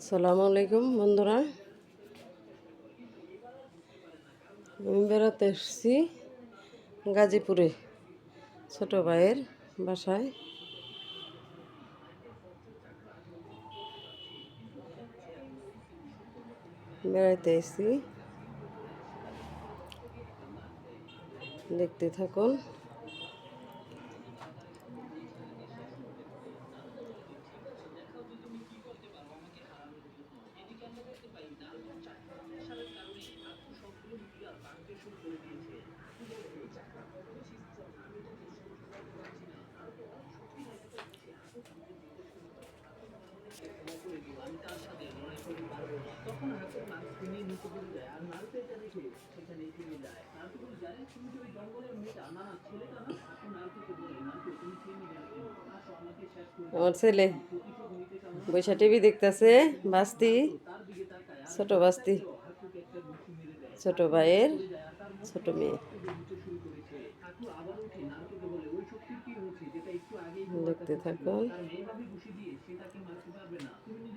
আসসালামু আলাইকুম বন্ধুরা। আমি বেড়াতে এসেছি গাজীপুরে ছোট ভাইয়ের বাসায়। বেড়াইতে এসেছি। দেখতে থাকুন। আমার ছেলে বৈশা টিভি দেখতেছে বাস্তি ছোট বাস্তি ছোট ভাইয়ের ছোট মেয়ে। দেখতে থাকুন।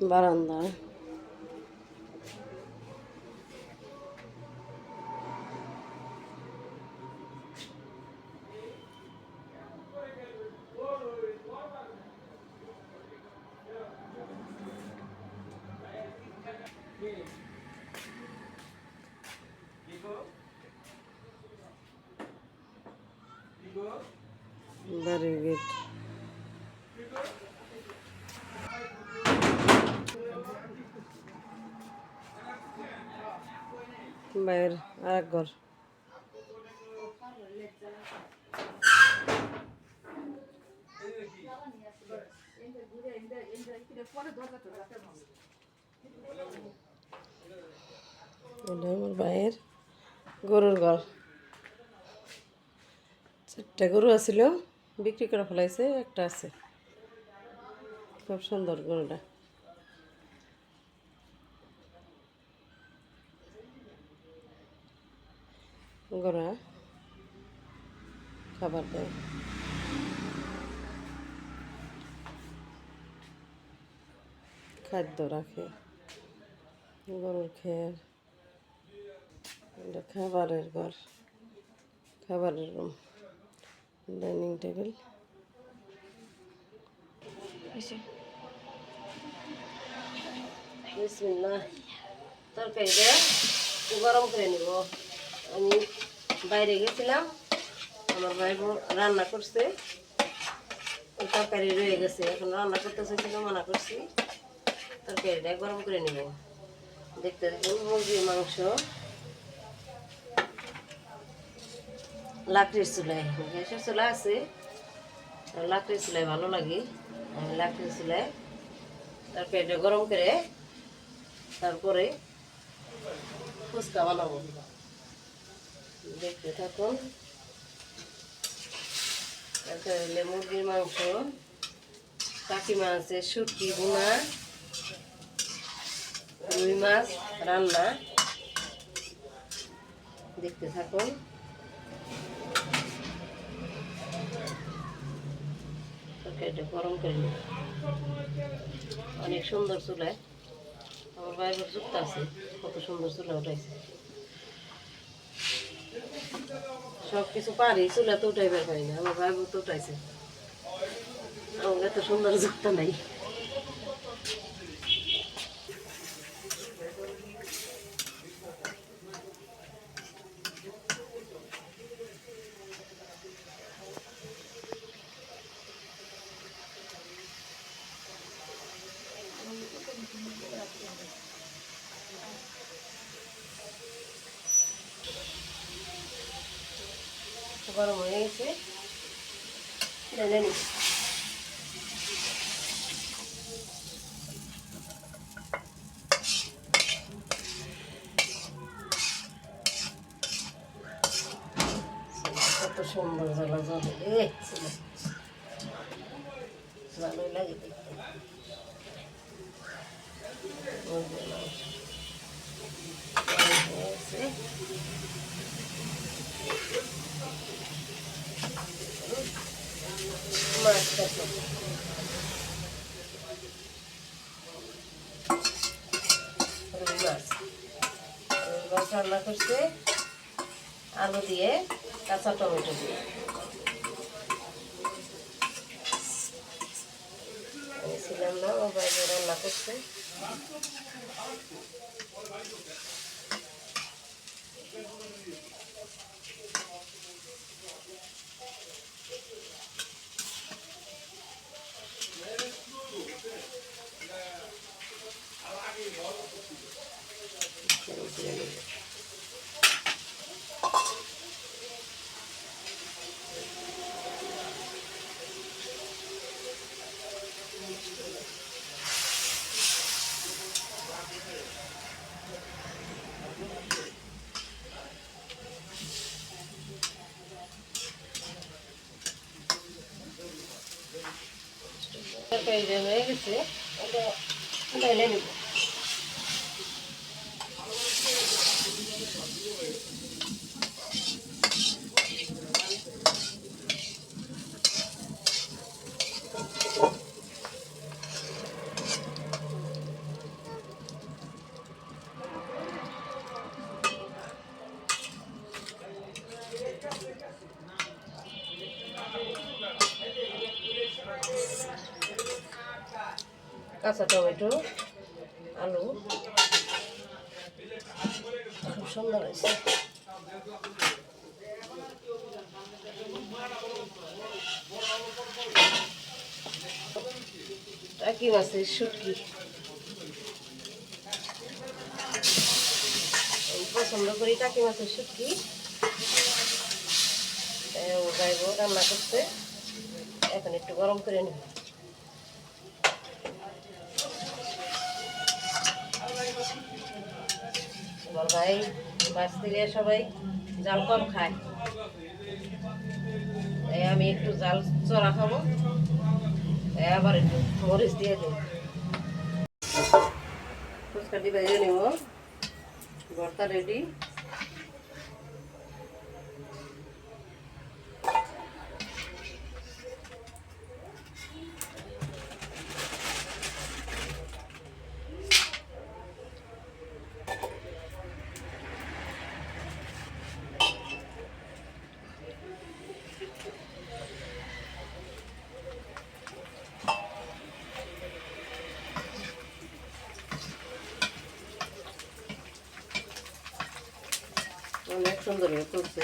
Baranda. Very good. বাইরের আর এক ঘর আমার ভাইয়ের গরুর ঘর। চারটা গরু আছিল, বিক্রি করে ফেলাইছে, একটা আছে। খুব সুন্দর গরুটা। গরু খাবার দেয়। খাদ্য রাখে। গরুর খেয়ে। এটা খাবারের ঘর। খাবারের রুম ডাইনিং টেবিল। তরকারিটা গরম করে নিব। আমি বাইরে গেছিলাম। আমার ভাই রান্না করছে। তরকারি রয়ে গেছে। এখন রান্না করতে চাইছিল, মানা করছি। তরকারিটা গরম করে নিব। দেখতে দেখুন, মুরগির মাংস। লাকড়ির চুলায়। গ্যাসের চুলা আছে। লাকড়ির চুলায় ভালো লাগে। আমি লাকড়ির চুলায় তারপরে এটা গরম করে তারপরে ফুচকা বানাবো। দেখতে থাকুন। তারপরে হলে মুরগির মাংস, কাকি মাছের শুটকি বোনা রুই মাছ, রান্না। দেখতে থাকুন। তরকারিটা গরম করে নিই অনেক সুন্দর চুলায়। আমার বাইরের যুক্ত আছে, কত সুন্দর চুলা উঠাইছে। সব কিছু পারি, চুলা তো উঠাইবার পারি না, আমার ভাই তো উঠাইছে। আমার এত সুন্দর যুক্ত নাই। গরম হয়ে গেছে ঢেলে নিই ভালোই লাগে দেখতে মুরগির মাংস হয়েছে মাছটা রুই মাছ রুই মাছ রান্না করছে। আলু দিয়ে কাঁচা টমেটো দিয়ে। これを入れる。কাঁচা টমেটো আলু। খুব সুন্দর হয়েছে। টাকি মাছের শুটকি। পছন্দ করি টাকি মাছের শুটকি। গাইব, রান্না করতে। এখন একটু গরম করে নিব। আমার ভাই দিলে সবাই জাল কম খায়। তাই আমি একটু জাল চড়া খাব। তাই আবার একটু মরিচ দিয়ে দিই। ফুচকাটি ভেজে নিব। ভর্তা রেডি অনেক সুন্দর হয়ে তুলছে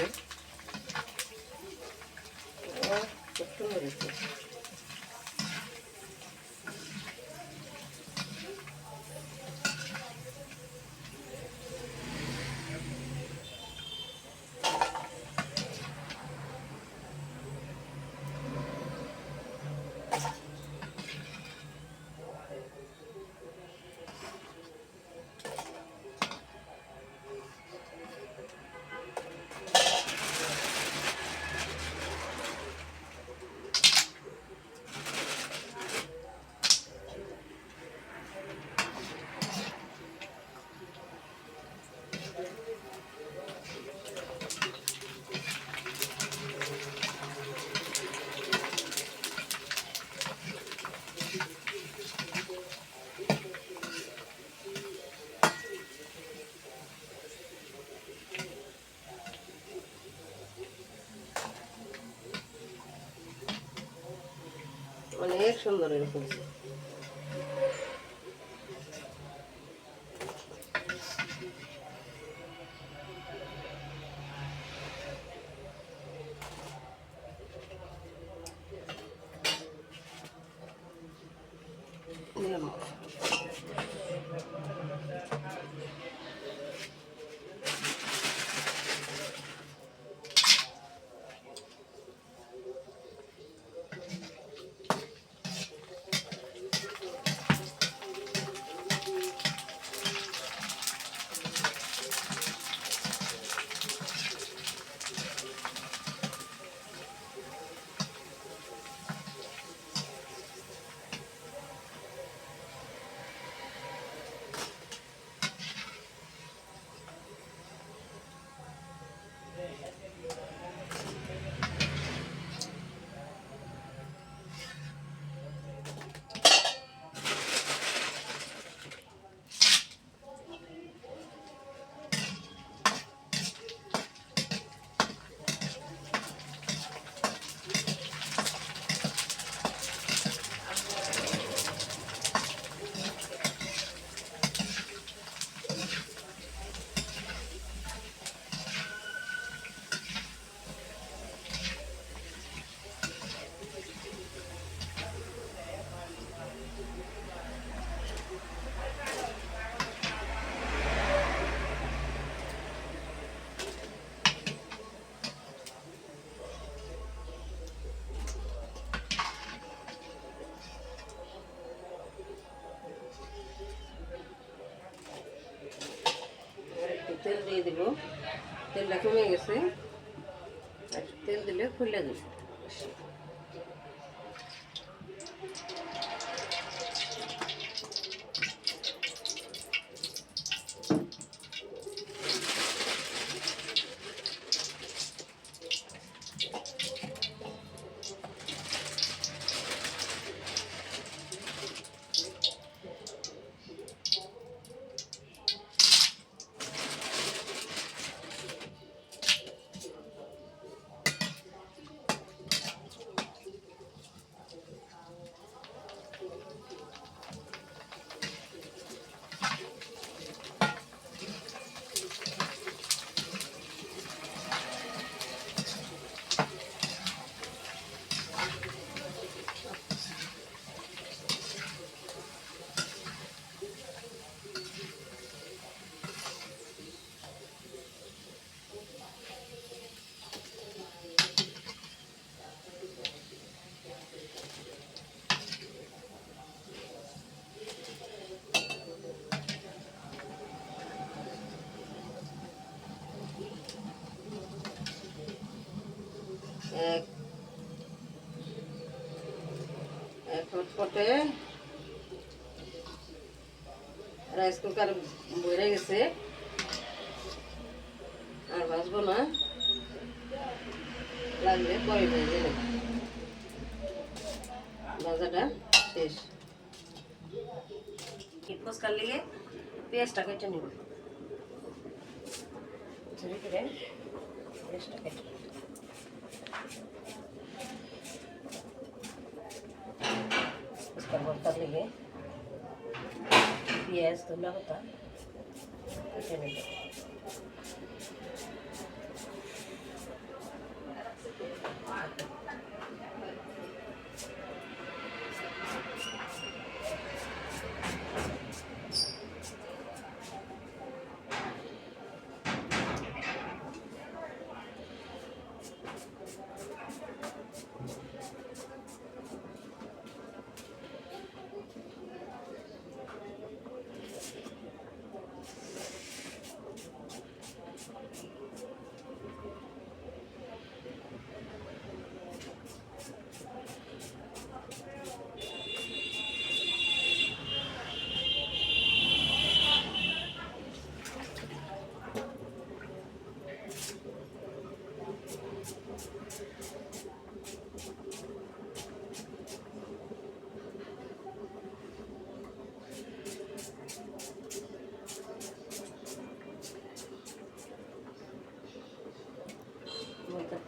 অনেক সুন্দর হয়ে দিয়ে দিব তেলটা কমে গেছে। তেল দিলে খুলে দেব পটে রাইস কুকার বইরে গেছে আর ভাজবো না লাগলে পরে ভেজে নেব ভাজাটা শেষ ফুচকার লিগে পেঁয়াজটা কেটে নিব ঝুড়ি করে পেঁয়াজটা কেটে గ్యాస్ దుల్లవుతా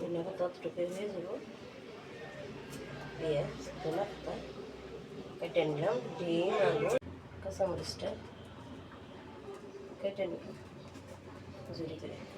Bunları tatlı koyuyoruz bu. Diye dolapta. ఒక టెన్ గ్రామ్ డీ ఒక సమరిస్టర్ ఒక టెన్ గ్రామ్ 对对对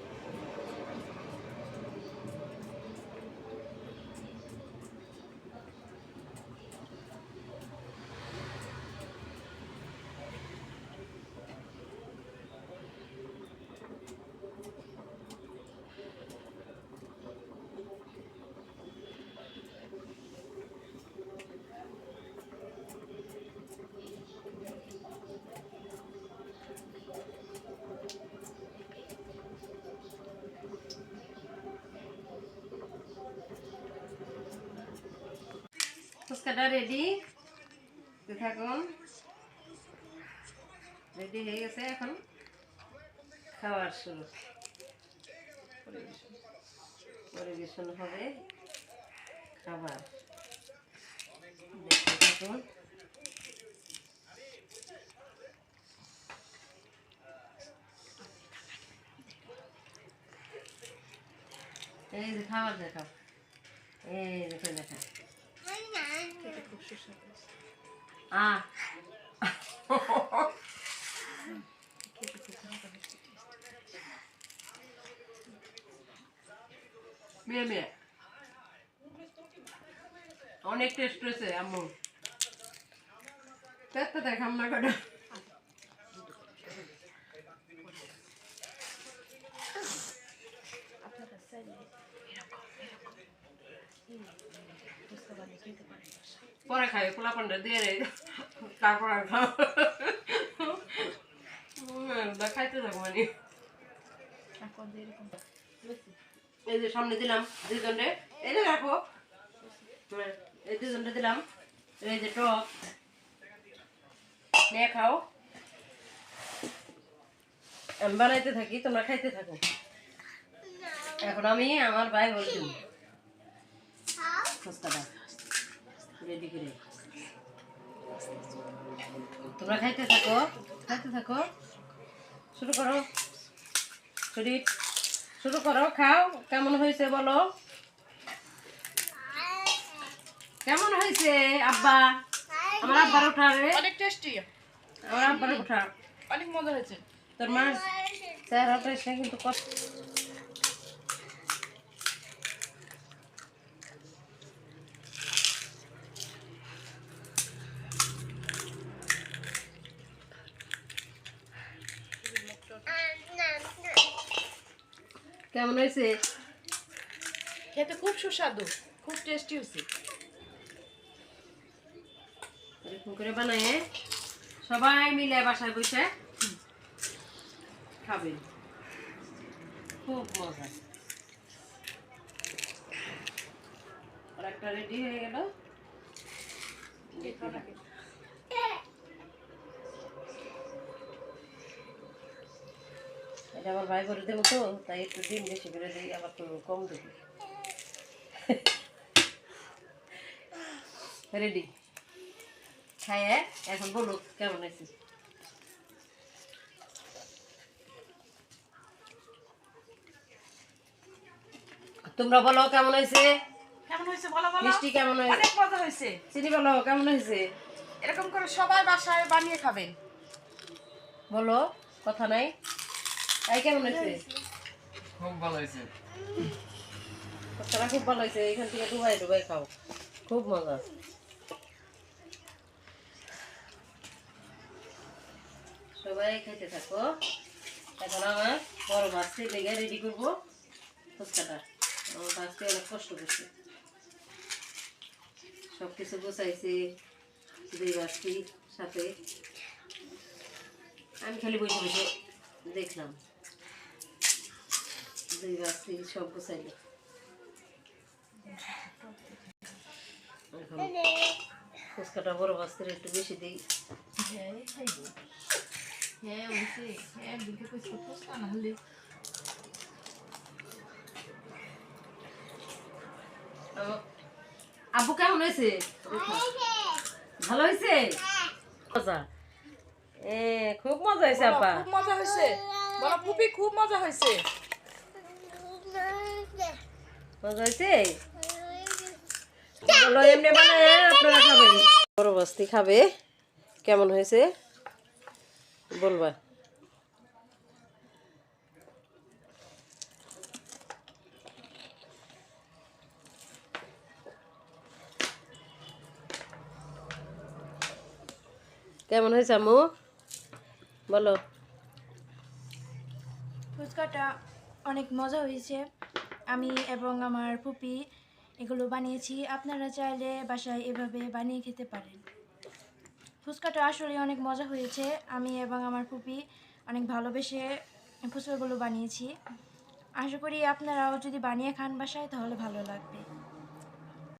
ফুচকাটা রেডি থাকুন। রেডি হয়ে গেছে এখন খাওয়ার শুরু। পরিবেশন। হবে খাবার। এই যে খাবার দেখাও। এই দেখে দেখা আ মেয়ে মেয়ে। অনেক টেস্ট হয়েছে আম্মু। পেটটা দেখাম না কটা পরে খাই পোলা পান্ডা দিয়ে রে তারপর আর খাও খাইতে থাকো মানে। এই যে সামনে দিলাম দুজনে এই যে রাখো। এই দুজনটা দিলাম। এই যে টক। নিয়ে খাও। আমি বানাইতে থাকি তোমরা খাইতে থাকো। এখন আমি আমার ভাই বলছি ফুচকাটা রেডি করে তোমরা খাইতে থাকো খাইতে থাকো। শুরু করো। শুরু শুরু করো। খাও কেমন হয়েছে বলো? কেমন হয়েছে আব্বা? আমার আব্বার উঠা রে। অনেক টেস্টি আমার আব্বার উঠা অনেক মজা হয়েছে। তোর মার চেহারাটা সে কিন্তু কষ্ট কেমন হয়েছে? খেতে খুব সুস্বাদু খুব টেস্টি হয়েছে। এরকম করে বানায় সবাই মিলে বাসায় বসে খাবেন খুব মজা। আর একটা রেডি হয়ে গেল। আমার ভাই করে দেবো তো তাই একটু ডিম বেশি করে দিই আবার তো কম দেবো রেডি খাইয়ে এখন বলুক কেমন আছে তোমরা বলো কেমন হয়েছে? কেমন হয়েছে বলো বলো। মিষ্টি কেমন হয়েছে? অনেক মজা হয়েছে। চিনি বলো কেমন হয়েছে? এরকম করে সবাই বাসায় বানিয়ে খাবেন বলো কথা নাই? তাই কেমন হয়েছে? খুব ভালো হয়েছে। খুব ভালো হয়েছে এখান থেকে ডুবাই ডুবাই খাও। খুব মজা। সবাই খেতে থাকো। এখন আমার বড় মাছটি লেগে রেডি করব ফুচকাটা। আমার মাছটি অনেক কষ্ট করছে। সব কিছু গোছাইছে দুই মাছটি সাথে। আমি খালি বসে বসে দেখলাম। দুই মাছটি সব গোছাইলো ফুচকাটা বড় মাছের একটু বেশি দিই। হ্যাঁ হ্যাঁ না হলে। আব্বু কেমন হয়েছে? ভালো হয়েছে? মজা। এ খুব মজা হয়েছে আব্বা খুব মজা হয়েছে? বলো পুপি খুব মজা হয়েছে? হয়েছে বলো এমনি বস্তি খাবে কেমন হয়েছে বলবা কেমন হয়েছে আম্মু? বলো। ফুচকাটা অনেক মজা হয়েছে। আমি এবং আমার পুপি এগুলো বানিয়েছি। আপনারা চাইলে বাসায় এভাবে বানিয়ে খেতে পারেন। ফুচকাটা আসলে অনেক মজা হয়েছে। আমি এবং আমার পুপি অনেক ভালোবেসে ফুচকাগুলো বানিয়েছি। আশা করি আপনারাও যদি বানিয়ে খান বাসায় তাহলে ভালো লাগবে।